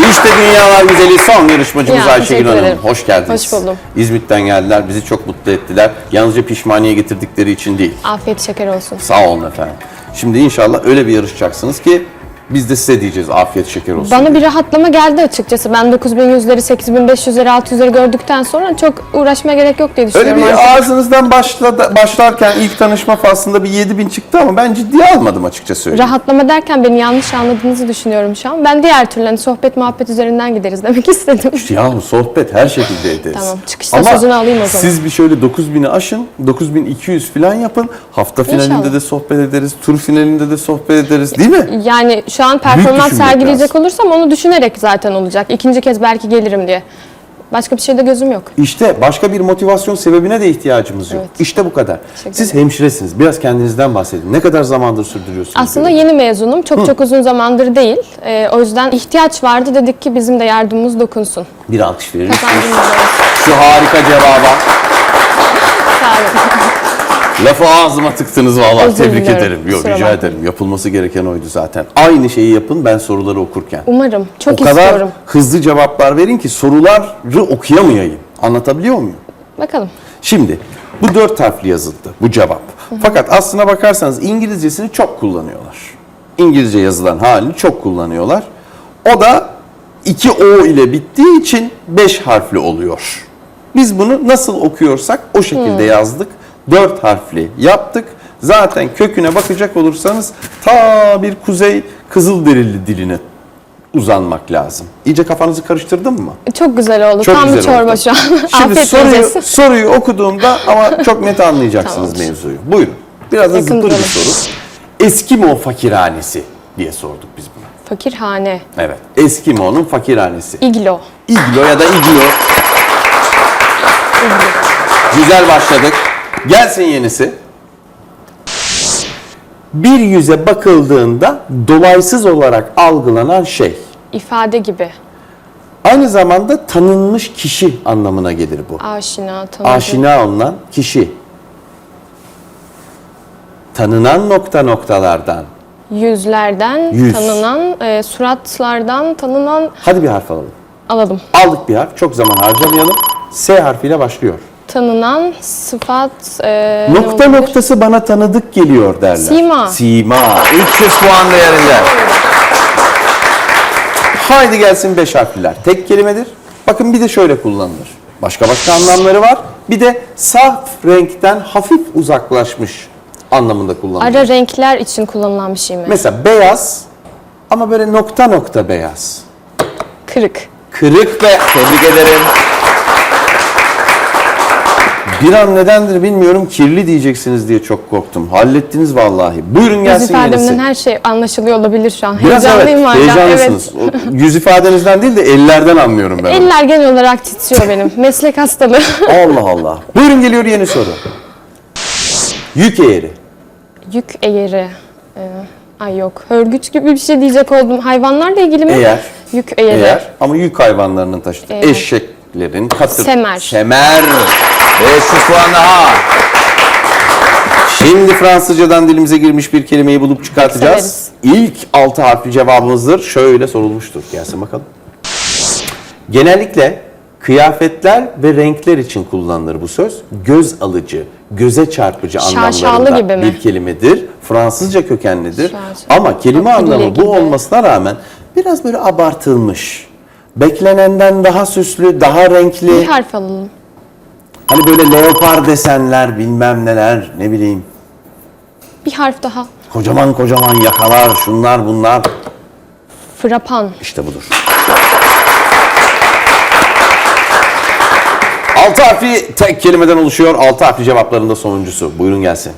İşte Dünyalar Güzeli son yarışmacımız Ya, Ayşegül teşekkür Hanım. ederim. Hoş geldiniz. Hoş buldum. İzmit'ten geldiler. Bizi çok mutlu ettiler. Yalnızca pişmaniye getirdikleri için değil. Afiyet şeker olsun. Sağ olun efendim. Şimdi inşallah öyle bir yarışacaksınız ki biz de size diyeceğiz afiyet şeker olsun. Bana bir rahatlama geldi açıkçası. Ben 9100'leri, 8500'leri, 600'leri gördükten sonra çok uğraşmaya gerek yok diye Öyle düşünüyorum. bir artık. ağzınızdan başla, başlarken ilk tanışma faslında bir 7000 çıktı ama ben ciddiye almadım açıkça söyleyeyim. Rahatlama derken beni yanlış anladığınızı düşünüyorum şu an. Ben diğer türlü hani sohbet muhabbet üzerinden gideriz demek istedim. Yahu sohbet her şekilde ederiz. Tamam, çıkışta sözünü alayım o zaman. siz bir şöyle 9000'i aşın, 9200 falan yapın. Hafta finalinde İnşallah. de sohbet ederiz, tur finalinde de sohbet ederiz değil mi? Yani şu an performans düşünmek sergileyecek lazım. olursam onu düşünerek zaten olacak. İkinci kez belki gelirim diye. Başka bir şeyde gözüm yok. İşte başka bir motivasyon sebebine de ihtiyacımız yok. Evet. İşte bu kadar. Teşekkür Siz hemşiresiniz. Biraz kendinizden bahsedin. Ne kadar zamandır sürdürüyorsunuz? Aslında yeni mezunum. Çok çok uzun zamandır değil. Ee, o yüzden ihtiyaç vardı dedik ki bizim de yardımımız dokunsun. bir alkış verir misiniz? Kazancımız olsun. Şu harika cevaba. Sağ olun. Lafı ağzıma tıktınız vallahi. Özür Tebrik ederim. Yok Kusura rica bakmayın. ederim. Yapılması gereken oydu zaten. Aynı şeyi yapın ben soruları okurken. Umarım. Çok o kadar istiyorum. hızlı cevaplar verin ki soruları okuyamayayım. Anlatabiliyor muyum? Bakalım. Şimdi bu dört harfli yazıldı bu cevap. Fakat aslına bakarsanız İngilizcesini çok kullanıyorlar. İngilizce yazılan halini çok kullanıyorlar. O da iki O ile bittiği için beş harfli oluyor. Biz bunu nasıl okuyorsak o şekilde yazdık. Dört harfli yaptık. Zaten köküne bakacak olursanız ta bir kuzey Kızılderili diline uzanmak lazım. İyice kafanızı karıştırdım mı? Çok güzel oldu. Çok Tam bir güzel çorba oldu. şu an. Şimdi Afiyet soruyu, soruyu okuduğumda ama çok net anlayacaksınız Tamamdır. mevzuyu. Buyurun. Biraz da zıpır bir duralım. soru. Eskimo fakirhanesi diye sorduk biz buna. Fakirhane. Evet. Eskimo'nun fakirhanesi. İglo. İglo ya da iglo. Güzel başladık. Gelsin yenisi. Bir yüze bakıldığında dolaysız olarak algılanan şey. İfade gibi. Aynı zamanda tanınmış kişi anlamına gelir bu. Aşina, tanıdık. aşina olunan kişi. Tanınan nokta noktalardan. Yüzlerden Yüz. tanınan, e, suratlardan tanınan Hadi bir harf alalım. alalım. Aldık bir harf. Çok zaman harcamayalım. S harfiyle başlıyor. Tanınan sıfat e, ne Nokta olabilir? noktası bana tanıdık geliyor derler. Sima. Sima. 300 puan değerinde. Haydi gelsin beş harfliler. Tek kelimedir. Bakın bir de şöyle kullanılır. Başka başka anlamları var. Bir de saf renkten hafif uzaklaşmış anlamında kullanılır. Ara renkler için kullanılan bir şey mi? Mesela beyaz ama böyle nokta nokta beyaz. Kırık. Kırık ve tebrik ederim. Bir an nedendir bilmiyorum kirli diyeceksiniz diye çok korktum. Hallettiniz vallahi. Buyurun Yüz gelsin yenisi. ifademden her şey anlaşılıyor olabilir şu an. Biraz evet, Heyecanlıyım hala. heyecanlısınız. Evet. O yüz ifadenizden değil de ellerden anlıyorum ben. onu. Eller genel olarak titriyor benim. Meslek hastalığı. Allah Allah. Buyurun geliyor yeni soru. Yük eğri. Yük eğeri. Ee, ay yok. Hörgüç gibi bir şey diyecek oldum. Hayvanlarla ilgili mi? Eğer. Yük eğeri. Eğer ama yük hayvanlarının taşıdığı. Eğer. Eşeklerin katır. Semer. Semer. 500 puan daha. Şimdi Fransızcadan dilimize girmiş bir kelimeyi bulup çıkartacağız. İlk altı harfli cevabımızdır. Şöyle sorulmuştur. Gelsin bakalım. Genellikle kıyafetler ve renkler için kullanılır bu söz. Göz alıcı, göze çarpıcı Şaşalı anlamlarında gibi mi? bir kelimedir. Fransızca kökenlidir. Şaşalı. Ama kelime Afilli anlamı bu gibi. olmasına rağmen biraz böyle abartılmış. Beklenenden daha süslü, daha renkli. Bir harf alalım. Hani böyle leopar desenler, bilmem neler, ne bileyim. Bir harf daha. Kocaman kocaman yakalar, şunlar bunlar. Frapan. İşte budur. Altı harfli tek kelimeden oluşuyor. Altı harfli cevapların da sonuncusu. Buyurun gelsin.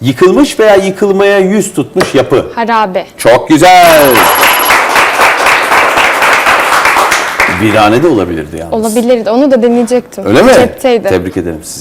Yıkılmış veya yıkılmaya yüz tutmuş yapı. Harabe. Çok güzel. Virane de olabilirdi yalnız. Olabilirdi. Onu da deneyecektim. Öyle mi? Cepteydi. Tebrik ederim sizi.